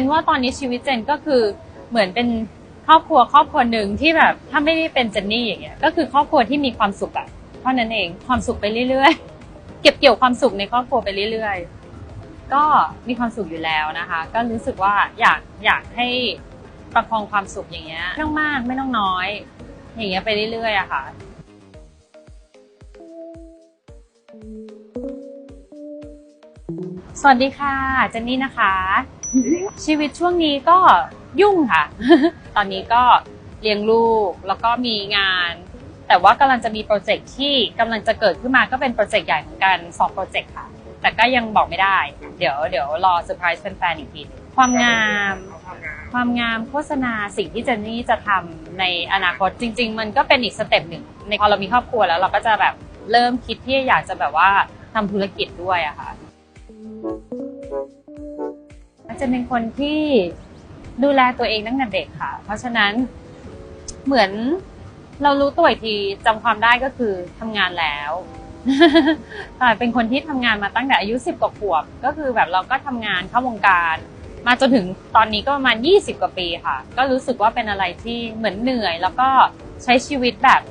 นว่าตอนนี้ชีวิตเจนก็คือเหมือนเป็นครอบครัวครอบครัวหนึ่งที่แบบถ้าไม่ได้เป็นเจนนี่อย่างเงี้ยก็คือครอบครัวที่มีความสุขอะเท่านั้นเองความสุขไปเรื่อยๆ เก็บเกี่ยวความสุขในครอบครัวไปเรื่อยๆ ก็มีความสุขอยู่แล้วนะคะ ก็รู้สึกว่าอยากอยากให้ประคองความสุขอย่างเงี้ยไม่ต้องมากไม่ต้องน้อย อย่างเงี้ยไปเรื่อยๆอะค่ะสวัสดีค่ะเจนนี่นะคะ ชีวิตช่วงนี้ก็ยุ่งค่ะ ตอนนี้ก็เลี้ยงลูกแล้วก็มีงาน แต่ว่ากำลังจะมีโปรเจกต์ที่กำลังจะเกิดขึ้นมาก็เป็นโปรเจกต์ใหญ่เหมือนกันสองโปรเจกต์ค่ะ แต่ก็ยังบอกไม่ได้ เดี๋ยวเดี๋ยวรอเซอร์ไพรส์แฟนๆอีกทีความงาม ความงามโฆษณาสิ่งที่เจนนี่จะทำในอนาคตจริง ๆ มันก็เป็นอีกสเต็ปหนึ่งในพอเรามีครอบครัวแล้วเราก็จะแบบเริ่มคิดที่อยากจะแบบว่าทำธุรกิจด้วยอะค่ะ จนเป็นคนที่ดูแลตัวเองตั้งแต่เด็กค่ะ เพราะฉะนั้นเหมือนเรารู้ตัวอีกทีจำความได้ก็คือทำงานแล้วค่ะเป็นคนที่ทำงานมาตั้งแต่อายุสิบกว่าขวบ ก็คือแบบเราก็ทำงานเข้าวงการ มาจนถึงตอนนี้ก็ประมาณ 20 กว่าปีค่ะ ก็รู้สึกว่าเป็นอะไรที่เหมือนเหนื่อย แล้วก็ใช้ชีวิตแบบ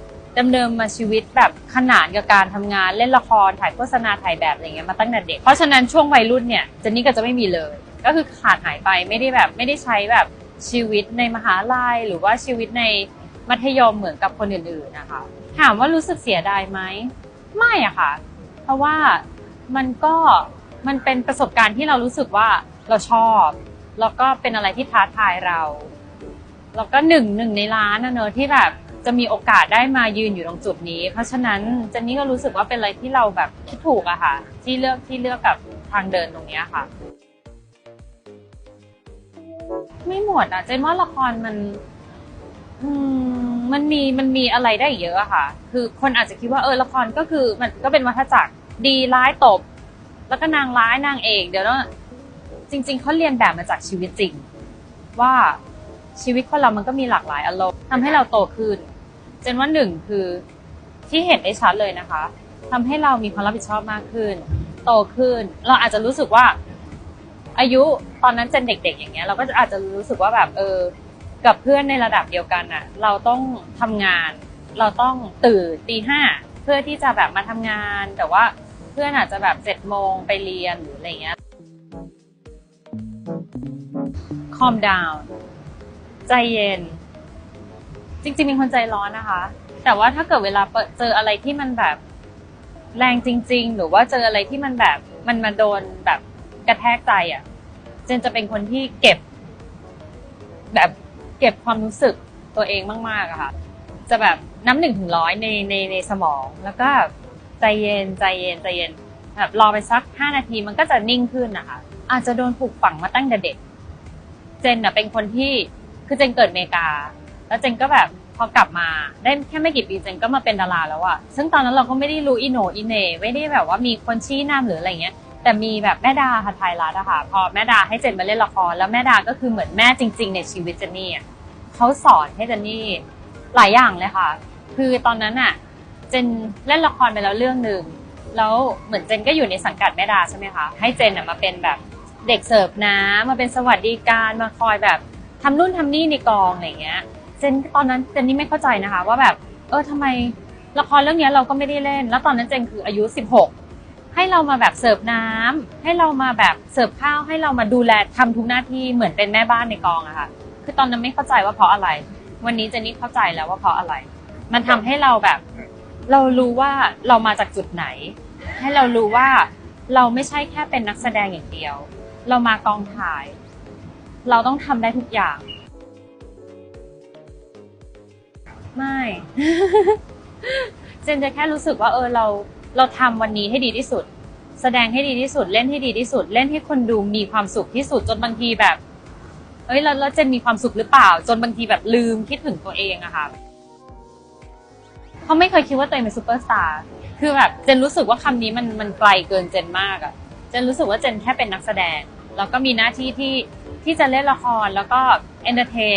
เดิมๆมาชีวิตแบบขนานกับการทำงานเล่นละครถ่ายโฆษณาถ่ายแบบอะไรเงี้ยมาตั้งแต่เด็ก เพราะฉะนั้นช่วงวัยรุ่นเนี่ยเจนนี่ก็จะไม่มีเลย ก็คือขาดหายไปไม่ได้แบบไม่ได้ใช้แบบชีวิตในมหาลัยหรือว่าชีวิตในมัธยมเหมือนกับคนอื่นๆนะคะ ถามว่ารู้สึกเสียดายไหมไม่อะค่ะ เพราะว่ามันก็มันเป็นประสบการณ์ที่เรารู้สึกว่าเราชอบ แล้วก็เป็นอะไรที่ท้าทายเราแล้วก็หนึ่งหนึ่งในล้านนะเนอะที่แบบจะมีโอกาสได้มายืนอยู่ตรงจุดนี้ เพราะฉะนั้นเจนนี่ก็รู้สึกว่าเป็นอะไรที่เราแบบคิดถูกอะค่ะ ที่เลือกที่เลือกกับทางเดินตรงนี้ค่ะ ไม่หมดอะเจนว่าละครมัน อืมมันมีมันมีอะไรได้เยอะอะค่ะ คือคนอาจจะคิดว่าเออละครก็คือ มันก็เป็นวัฏจักรดีร้ายตบ แล้วก็นางร้ายนางเอก เดี๋ยวนะจริง ๆเขาเรียนแบบมาจากชีวิตจริง ว่าชีวิตคนเรามันก็มีหลากหลายอารมณ์ทำให้เราโตขึ้น เจนว่าหนึ่งคือที่เห็นได้ชัดเลยนะคะทำให้เรามีความรับผิดชอบมากขึ้น โตขึ้น เราอาจจะรู้สึกว่า อายุตอนนั้นเจนเด็ก ๆ อย่างเงี้ยเราก็อาจจะรู้สึกว่าแบบเออ กับเพื่อนในระดับเดียวกันน่ะเราต้องทำงาน เราต้องตื่นตีห้าเพื่อที่จะแบบมาทำงาน แต่ว่าเพื่อนอาจจะแบบเจ็ดโมงไปเรียนหรืออะไรเงี้ย calm down ใจเย็น จริงๆเป็นคนใจร้อนนะคะ แต่ว่าถ้าเกิดเวลาเจออะไรที่มันแบบแรงจริง ๆ หรือว่าเจออะไรที่มันแบบมันมาโดนแบบ กระแทกใจอะ เจนจะเป็นคนที่เก็บ แบบเก็บความรู้สึกตัวเองมากๆอะค่ะ จะแบบน้ำหนึ่งถึงร้อยในในในสมอง แล้วก็ใจเย็นใจเย็นใจเย็นแบบรอไปสักห้านาทีมันก็จะนิ่งขึ้นนะคะ อาจจะโดนปลูกฝังมาตั้งแต่เด็ก เจนน่ะเป็นคนที่คือเจนเกิดอเมริกา แล้วเจนก็แบบพอกลับมาได้แค่ไม่กี่ปีเจนก็มาเป็นดาราแล้วอะซึ่งตอนนั้นเราก็ไม่ได้รู้อิโนอินเน่ไม่ได้แบบว่ามีคนชี้นำหรืออะไรเงี้ย แต่มีแบบแม่ดาค่ะไทยรัฐอะค่ะ พอแม่ดาให้เจนมาเล่นละคร แล้วแม่ดาก็คือเหมือนแม่จริง ๆ ในชีวิตเจนนี่อะเขาสอนให้เจนนี่หลายอย่างเลยค่ะ คือตอนนั้นอะเจนเล่นละครไปแล้วเรื่องหนึ่งแล้วเหมือนเจนก็อยู่ในสังกัดแม่ดาใช่ไหมคะให้เจนอะมาเป็นแบบเด็กเสิร์ฟน้ำมาเป็นสวัสดิการมาคอยแบบทำนู่นทำนี่ในกองอะไรเงี้ยเจนตอนนั้นเจนนี่ไม่เข้าใจนะคะ ว่าแบบ เออทำไมละครเรื่องนี้เราก็ไม่ได้เล่น แล้วตอนนั้นเจนคืออายุ 16 ให้เรามาแบบเสิร์ฟน้ำให้เรามาแบบเสิร์ฟข้าวให้เรามาดูแลทำทุกหน้าที่เหมือนเป็นแม่บ้านในกองอะค่ะ คือตอนนั้นไม่เข้าใจว่าเพราะอะไร วันนี้เจนนี่เข้าใจแล้วว่าเพราะอะไร มันทำให้เราแบบ เรารู้ว่าเรามาจากจุดไหน ให้เรารู้ว่าเราไม่ใช่แค่เป็นนักแสดงอย่างเดียว เรามากองถ่าย เราต้องทำได้ทุกอย่าง ไม่ เจนจะแค่รู้สึกว่าเออเรา เราทำวันนี้ให้ดีที่สุด แสดงให้ดีที่สุด เล่นให้ดีที่สุด เล่นให้คนดูมีความสุขที่สุดจนบางทีแบบเอ้ยแล้วแล้วเจนมีความสุขหรือเปล่า จนบางทีแบบลืมคิดถึงตัวเองอะค่ะเขาไม่เคยคิดว่าตัวเองเป็นซูเปอร์สตาร์คือแบบเจนรู้สึกว่าคำนี้มันมันไกลเกินเจนมากอะเจนรู้สึกว่าเจนแค่เป็นนักแสดง แล้วก็มีหน้าที่ที่ที่จะเล่นละครแล้วก็เอนเตอร์เทน